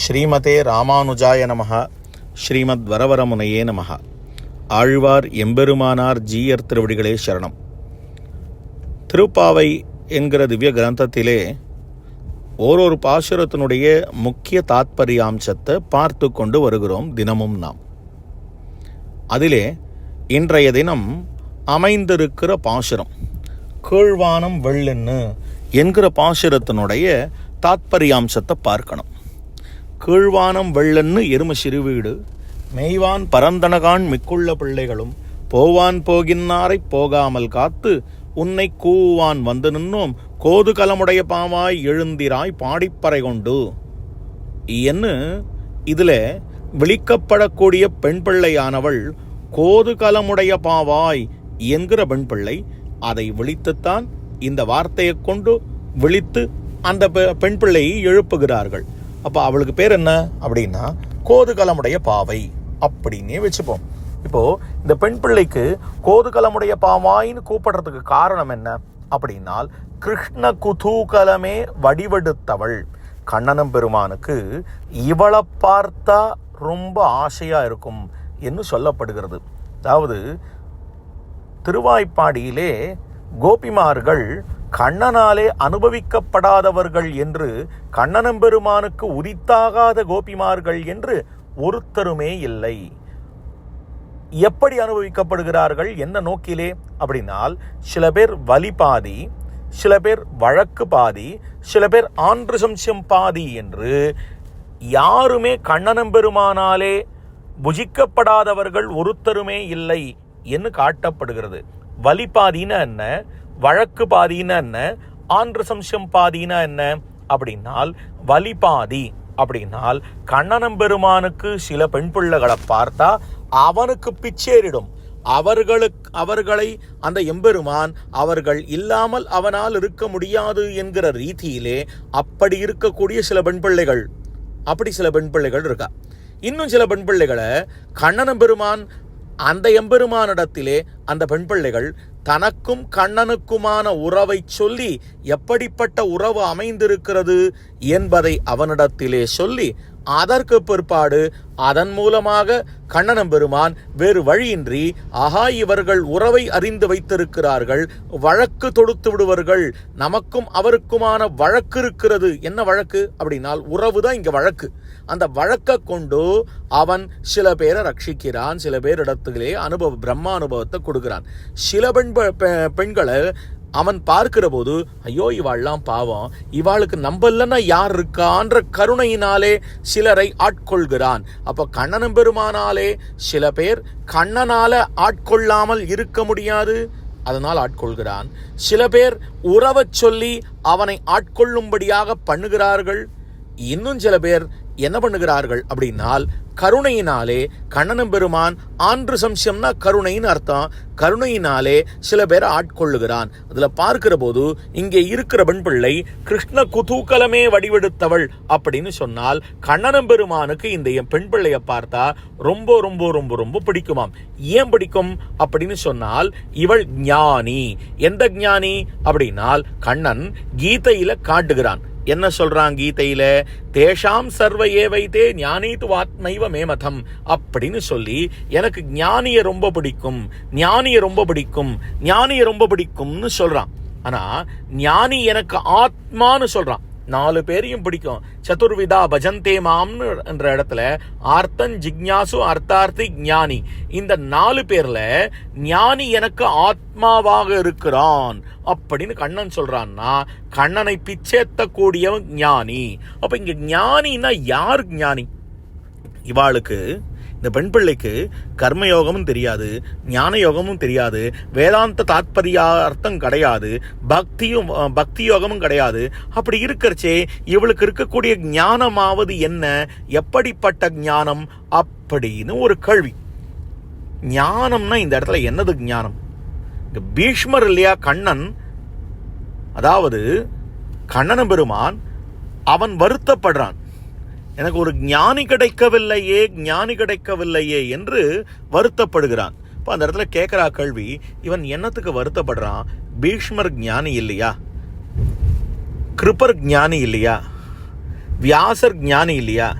ஸ்ரீமதே ராமானுஜாய நமஹ ஸ்ரீமத் வரவரமுனையே நமஹ. ஆழ்வார் எம்பெருமானார் ஜீயர் திருவடிகளே சரணம். திருப்பாவை என்கிற திவ்ய கிரந்தத்திலே ஓரொரு பாசுரத்தினுடைய முக்கிய தாத்பரியாம்சத்தை பார்த்து கொண்டு வருகிறோம் தினமும் நாம். அதிலே இன்றைய தினம் அமைந்திருக்கிற பாசுரம் கீழ்வானம் வெள்ளென்னு என்கிற பாசுரத்தினுடைய தாத்பரியாம்சத்தை பார்க்கணும். கீழ்வானம் வெள்ளன்னு எரும சிறுவீடு மெய்வான் பரந்தனகான் மிக்குள்ள பிள்ளைகளும் போவான் போகின்னாரை போகாமல் காத்து உன்னை கூவான் வந்து நின்னோம் கோது கலமுடைய பாவாய் எழுந்திராய் பாடிப்பறை கொண்டு. என்று இதில் விழிக்கப்படக்கூடிய பெண் பிள்ளையானவள் கோது கலமுடைய பாவாய் என்கிற பெண் பிள்ளை அதை விழித்துத்தான் இந்த வார்த்தையை கொண்டு விழித்து அந்த பெ- பெண் பிள்ளையை எழுப்புகிறார்கள். அப்போ அவளுக்கு பேர் என்ன? அப்படின்னா கோதுகலமுடைய பாவை. அப்படின்னே வச்சுப்போம். இப்போ இந்த பெண் பிள்ளைக்கு கோதுகலமுடைய பாவாயின்னு கூப்பிடுறதுக்கு காரணம் என்ன? அப்படின்னால் கிருஷ்ண குதூகலமே வடிவெடுத்தவள். கண்ணனம் பெருமானுக்கு இவளை பார்த்தா ரொம்ப ஆசையா இருக்கும் என்று சொல்லப்படுகிறது. அதாவது திருவாய்ப்பாடியிலே கோபிமார்கள் கண்ணனாலே அனுபவிக்கப்படாதவர்கள் என்று கண்ணனம்பெருமானுக்கு உரித்தாகாத கோபிமார்கள் என்று ஒருத்தருமே இல்லை. எப்படி அனுபவிக்கப்படுகிறார்கள்? என்ன நோக்கிலே? அப்படின்னால் சில பேர் வலி பாதி சில பேர் வழக்கு பாதி சில பேர் ஆன்று சம்சம் பாதி என்று யாருமே கண்ணனம்பெருமானாலே புஜிக்கப்படாதவர்கள் ஒருத்தருமே இல்லை என்று காட்டப்படுகிறது. வலி பாதினா என்ன? வழக்கு பாதின்னா என்ன? ஆன்று சம்சம் பாதினா என்ன? அப்படின்னால் வலி பாதி. அப்படின்னால் கண்ணனம் பெருமானுக்கு சில பெண் பிள்ளைகளை பார்த்தா அவனுக்கு பிச்சேறிடும். அவர்களுக்கு அவர்களை அந்த எம்பெருமான் அவர்கள் இல்லாமல் அவனால் இருக்க முடியாது என்கிற ரீதியிலே அப்படி இருக்கக்கூடிய சில பெண் பிள்ளைகள். அப்படி சில பெண் பிள்ளைகள் இருக்கா. இன்னும் சில பெண் பிள்ளைகளை கண்ணனம் பெருமான் அந்த எம்பெருமானிடத்திலே அந்த பெண் பிள்ளைகள் தனக்கும் கண்ணனுக்குமான உறவை சொல்லி எப்படிப்பட்ட உறவு அமைந்திருக்கிறது என்பதை அவனிடத்திலே சொல்லி அதற்கு பிற்பாடு அதன் மூலமாக கண்ணனம் பெருமான் வேறு வழியின்றி அஹா இவர்கள் உறவை அறிந்து வைத்திருக்கிறார்கள் வழக்கு தொடுத்து விடுவார்கள் நமக்கும் அவருக்குமான வழக்கு இருக்கிறது. என்ன வழக்கு? அப்படின்னால் உறவு தான் இங்கே வழக்கு. அந்த வழக்கை கொண்டு அவன் சில பேரை ரட்சிக்கிறான். சில பேரிடத்திலே அனுபவ பிரம்ம அனுபவத்தை கொடுக்கிறான். சில பெண் பெ- பெண்களை அவன் பார்க்கிற போது ஐயோ இவாள்லாம் பாவம். இவாளுக்கு நம்ம இல்லைன்னா யார் இருக்கான்ற கருணையினாலே சிலரை ஆட்கொள்கிறான். அப்ப கண்ணனும் பெருமானாலே சில பேர் கண்ணனால ஆட்கொள்ளாமல் இருக்க முடியாது. அதனால் ஆட்கொள்கிறான். சில பேர் உறவச் சொல்லி அவனை ஆட்கொள்ளும்படியாக பண்ணுகிறார்கள். இன்னும் சில பேர் என்ன பண்ணுகிறார்கள் அப்படின்னால் கருணையினாலே கண்ணனம் பெருமான் ஆன்று சம்சம்னா கருணைன்னு அர்த்தம். கருணையினாலே சில பேரை ஆட்கொள்ளுகிறான். அதுல பார்க்கிற போது இங்கே இருக்கிற பெண் பிள்ளை கிருஷ்ண குதூக்கலமே வடிவெடுத்தவள் அப்படின்னு சொன்னால் கண்ணனம் பெருமானுக்கு இந்த என் பெண் பிள்ளையை பார்த்தா ரொம்ப ரொம்ப ரொம்ப ரொம்ப பிடிக்குமாம். ஏன் பிடிக்கும் அப்படின்னு சொன்னால் இவள் ஞானி. எந்த ஞானி? அப்படின்னால் கண்ணன் கீதையில காட்டுகிறான். என்ன சொல்றான் கீதையில? தேஷாம் சர்வ ஏவைத்தே ஞானீத்து வாத்மைவ மேமதம் அப்படின்னு சொல்லி எனக்கு ஞானிய ரொம்ப பிடிக்கும் ஞானிய ரொம்ப பிடிக்கும் ஞானிய ரொம்ப பிடிக்கும்னு சொல்றான். ஆனா ஞானி எனக்கு ஆத்மான்னு சொல்றான். நாலு பேரையும் பிடிக்கும். சதுர்விதா பஜந்தே மாம்னு என்ற இடத்துல ஆர்த்தன் ஜிக்ஞாசு அர்த்தார்த்தி ஞானி. இந்த நாலு பேர்ல ஞானி எனக்கு ஆத்மாவாக இருக்கிறான் அப்படின்னு கண்ணன் சொல்றான்னா கண்ணனை பிச்சேத்தக்கூடியவன் ஞானி. அப்ப இங்க ஞானின்னா யார் ஞானி? இவாளுக்கு இந்த பெண் பிள்ளைக்கு கர்மயோகமும் தெரியாது ஞான யோகமும் தெரியாது வேதாந்த தாத்பரியார்த்தம் கிடையாது பக்தியும் பக்தி யோகமும் கிடையாது. அப்படி இருக்கிறச்சே இவளுக்கு இருக்கக்கூடிய ஞானமாவது என்ன? எப்படிப்பட்ட ஞானம்? அப்படின்னு ஒரு கேள்வி. ஞானம்னா இந்த இடத்துல என்னது ஞானம்? இந்த பீஷ்மர் இல்லையா கண்ணன்? அதாவது கண்ணன பெருமான் அவன் வருத்தப்படுறான். எனக்கு ஒரு ஞானி கிடைக்கவில்லையே ஞானி கிடைக்கவில்லையே என்று வருத்தப்படுகிறான். இப்போ அந்த இடத்துல கேட்குறா கேள்வி இவன் என்னத்துக்கு வருத்தப்படுறான்? பீஷ்மர் ஞானி இல்லையா? கிருப்பர் ஞானி இல்லையா? வியாசர் ஞானி இல்லையா?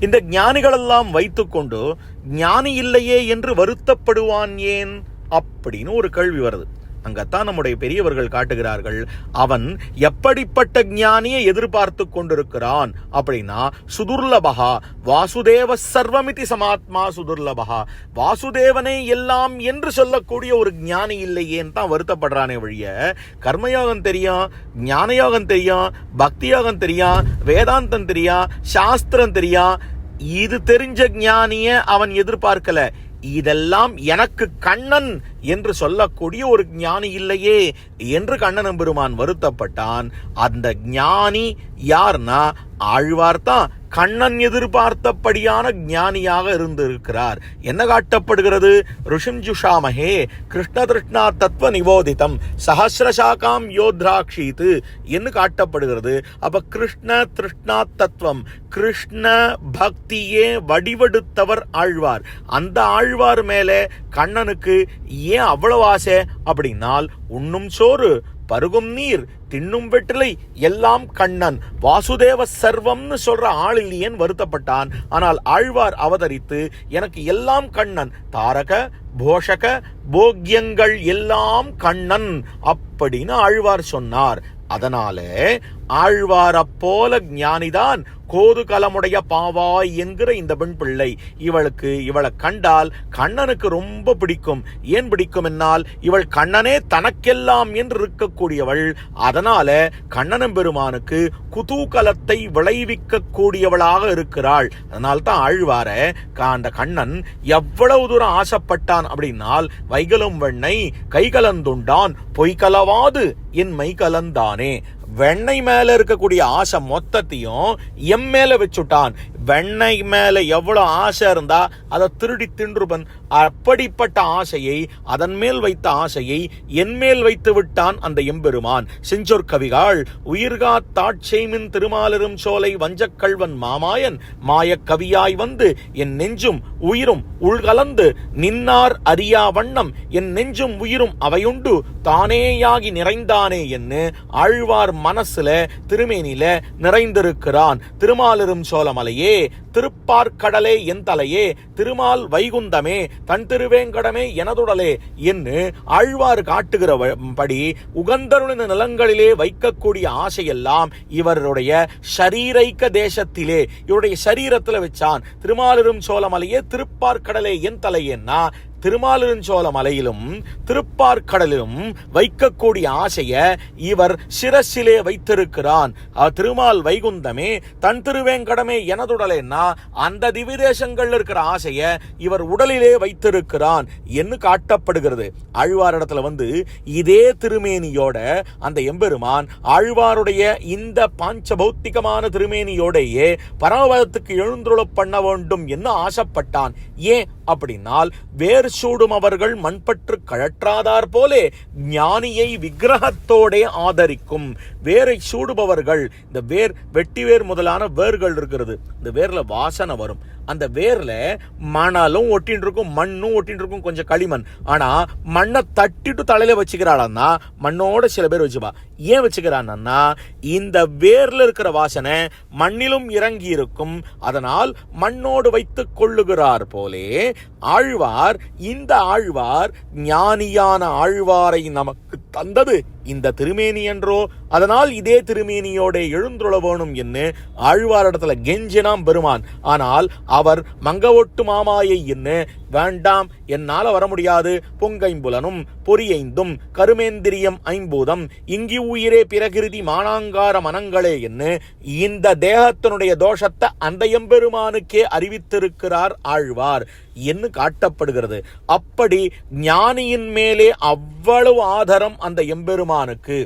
இந்த ஞானிகளெல்லாம் வைத்துக்கொண்டு ஞானி இல்லையே என்று வருத்தப்படுவான் ஏன்? அப்படின்னு ஒரு கேள்வி வருது. அங்கத்தான் நம்முடைய பெரியவர்கள் காட்டுகிறார்கள். அவன் எப்படிப்பட்ட ஞானியை எதிர்பார்த்து கொண்டிருக்கிறான்? அப்படின்னா சுதுர்லபகா வாசுதேவ சர்வமிதி சமாத்மா சுதுர்லபகா வாசுதேவனே எல்லாம் என்று சொல்லக்கூடிய ஒரு ஞானி இல்லையேன்னு தான் வருத்தப்படுறானே வழிய கர்மயோகம் தெரியும் ஞானயோகம் தெரியும் பக்தி யோகம் தெரியும் வேதாந்தம் தெரியும் சாஸ்திரம் தெரியும் இது தெரிஞ்ச ஞானிய அவன் எதிர்பார்க்கல. இதெல்லாம் எனக்கு கண்ணன் என்று சொல்லக்கூடிய ஒரு ஞானி இல்லையே என்று கண்ணன் பெருமான் வருத்தப்பட்டான். அந்த ஞானி யார்னா ஆழ்வார்தான். கண்ணன் எதிர்பார்த்தபடியான ஞானியாக இருந்திருக்கிறார். என்ன காட்டப்படுகிறது? ருஷிஞ்சுஷாமஹே கிருஷ்ண திருஷ்ணா தத்துவ நிவோதிதம் சஹசிரசாக்காம் யோத்ராட்சித்து என்று காட்டப்படுகிறது. அப்ப கிருஷ்ண திருஷ்ணா தத்துவம் கிருஷ்ண பக்தியே வடிவெடுத்தவர் ஆழ்வார். அந்த ஆழ்வார் மேலே கண்ணனுக்கு ஏன் அவ்வளவு ஆசை? அப்படின்னால் உண்ணும் சோறு பருகும் நீர் தின்னும் வெற்றிலை எல்லாம் கண்ணன். வாசுதேவ சர்வம்னு சொல்ற ஆள் வருத்தப்பட்டான். ஆனால் ஆழ்வார் அவதரித்து எனக்கு எல்லாம் கண்ணன். தாரக போஷக போக்கியங்கள் எல்லாம் கண்ணன் அப்படின்னு ஆழ்வார் சொன்னார். அதனால ஆழ்வார போல ஞானிதான். கோது கலமுடைய பாவாய் என்கிற இந்த பெண் பிள்ளை. இவளுக்கு இவளை கண்டால் கண்ணனுக்கு ரொம்ப பிடிக்கும். ஏன் பிடிக்கும் என்னால்? இவள் கண்ணனே தனக்கெல்லாம் என்று இருக்கக்கூடியவள். அதனால கண்ணனும் பெருமானுக்கு குதூகலத்தை விளைவிக்க கூடியவளாக இருக்கிறாள். அதனால் தான் ஆழ்வார அந்த கண்ணன் எவ்வளவு தூரம் ஆசைப்பட்டான் அப்படின்னால் வைகலும் வெண்ணை கைகலந்துண்டான் பொய்கலவாது என் மை கலந்தானே. வெண்ணெய் மேல இருக்கக்கூடிய ஆசை மொத்தத்தையும் எம் மேல வச்சுட்டான். வெண்ணை மேல எவ்வளவு ஆசை இருந்தா அதை திருடி தின்றுபன். அப்படிப்பட்ட ஆசையை அதன் மேல் வைத்த ஆசையை என் மேல் வைத்து விட்டான் அந்த எம்பெருமான். செஞ்சொற் கவிகாள் உயிர்கா தாட்சைமின் திருமாலிரும் சோலை வஞ்சக்கல்வன் மாமாயன் மாயக் கவியாய் வந்து என் நெஞ்சும் உயிரும் உள்கலந்து நின்னார் அறியா வண்ணம் என் நெஞ்சும் உயிரும் அவையுண்டு. தானேயாகி நிறைந்தானே என்று ஆழ்வார் மனசுல திருமேனில நிறைந்திருக்கிறான் திருமாலிரும் சோழமலையே. திருப்பார்க்கடலே என் தலையே திருமால் வைகுந்தமே தன் திருவேங்கடமே எனதுடலே என்று ஆழ்வார் காட்டுகிற படி உகந்தருளின நிலங்களிலே வைக்கக்கூடிய ஆசையெல்லாம் இவருடைய ஷரீரைக்க தேசத்திலே இவருடைய சரீரத்துல வச்சான். திருமாலிரும் சோழமலையே திருப்பார்க்கடலே என் தலையேன்னா திருமாலிருஞ்சோல மலையிலும் திருப்பார்கடலிலும் வைக்கக்கூடிய ஆசைய இவர் சிரசிலே வைத்திருக்கிறான். திருமால் வைகுந்தமே தன் திருவேங்கடமே எனதுடலைன்னா அந்த திவிதேசங்கள்ல இருக்கிற ஆசைய இவர் உடலிலே வைத்திருக்கிறான் என்று காட்டப்படுகிறது. ஆழ்வாரிடத்துல வந்து இதே திருமேனியோட அந்த எம்பெருமான் ஆழ்வாருடைய இந்த பாஞ்ச பௌத்திகமான திருமேனியோடையே பரமபதத்துக்கு எழுந்துள்ள பண்ண வேண்டும் என்று ஆசைப்பட்டான். ஏன் அப்படின்னால் வேறு சூடும் அவர்கள் மண்பற்று கழற்றாதார் போலே ஞானியை விக்கிரகத்தோடே ஆதரிக்கும். வேரை சூடுபவர்கள் இந்த வேர் வெட்டி வேர் முதலான வேர்கள் இருக்கிறது. இந்த வேர்ல வாசனை வரும். அந்த வேர்ல மணலும் ஒட்டின்னு இருக்கும் மண்ணும் ஒட்டின்னு இருக்கும் கொஞ்சம் களிமண். ஆனா மண்ணை தட்டிட்டு தலையில வச்சுக்கிறாளன்னா மண்ணோட சில பேர் வச்சுப்பா. ஏன் வச்சுக்கிறான்னா இந்த வேர்ல இருக்கிற வாசனை மண்ணிலும் இறங்கி இருக்கும் அதனால் மண்ணோடு வைத்துக் கொள்ளுகிறார் போலே ஆழ்வார் இந்த ஆழ்வார் ஞானியான ஆழ்வாரை நமக்கு தந்தது. இந்த திருமேனி என்றோ அதனால் இதே திருமேனியோட எழுந்துள்ள வேணும் என்று ஆழ்வாரிடத்துல கெஞ்சினாம் பெருமான். ஆனால் அவர் மங்கவொட்டு மாமாயை என்ன வேண்டாம் என்னால வர முடியாது பொங்கைம்புலனும் பொறியைந்தும் கருமேந்திரியம் ஐம்பூதம் இங்கி உயிரே பிறகிருதி மானாங்கார மனங்களே என்று இந்த தேகத்தினுடைய தோஷத்தை அந்த எம்பெருமானுக்கே அறிவித்திருக்கிறார் ஆழ்வார் என்று காட்டப்படுகிறது. அப்படி ஞானியின் மேலே அவ்வளவு ஆதரம் அந்த எம்பெருமான் பெருமானுக்கு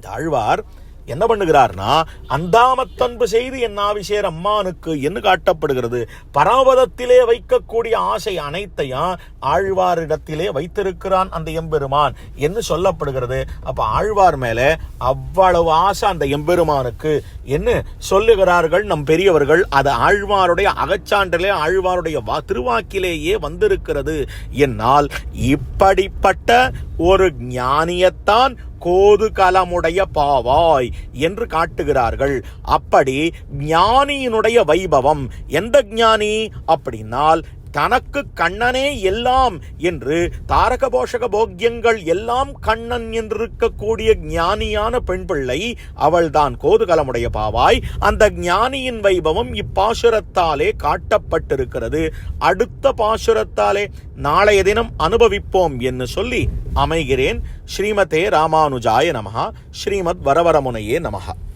தாழ்வார். என்ன பண்ணுகிறார்னா அந்தாமத்தன்பு செய்து என் ஆவிசேர் அம்மானுக்கு என்று காட்டப்படுகிறது? பராபதத்திலே வைக்கக்கூடிய ஆசை அனைத்தையும் ஆழ்வாரிடத்திலே வைத்திருக்கிறான் அந்த எம்பெருமான் என்று சொல்லப்படுகிறது. அப்ப ஆழ்வார் மேல அவ்வளவு ஆசை அந்த எம்பெருமானுக்கு. என்று சொல்லுகிறார்கள் நம் பெரியவர்கள்? அது ஆழ்வாருடைய அகச்சான்றிலே ஆழ்வாருடைய திருவாக்கிலேயே வந்திருக்கிறது. என்னால் இப்படிப்பட்ட ஒரு ஞானியத்தான் கோது கலமுடைய பாவாய் என்று காட்டுகிறார்கள். அப்படி ஞானியினுடைய வைபவம் எந்த ஞானி? அப்படின்னால் தனக்கு கண்ணனே எல்லாம் என்று தாரக போஷக போக்கியங்கள் எல்லாம் கண்ணன் என்றிருக்கக்கூடிய ஞானியான பெண் பிள்ளை அவள்தான் கோதுகலமுடைய பாவாய். அந்த ஞானியின் வைபவம் இப்பாசுரத்தாலே காட்டப்பட்டிருக்கிறது. அடுத்த பாசுரத்தாலே நாளைய தினம் அனுபவிப்போம் என்று சொல்லி அமைகிறேன். ஸ்ரீமதே ராமானுஜாய நமஹா. ஸ்ரீமத் வரவரமுனையே நமஹா.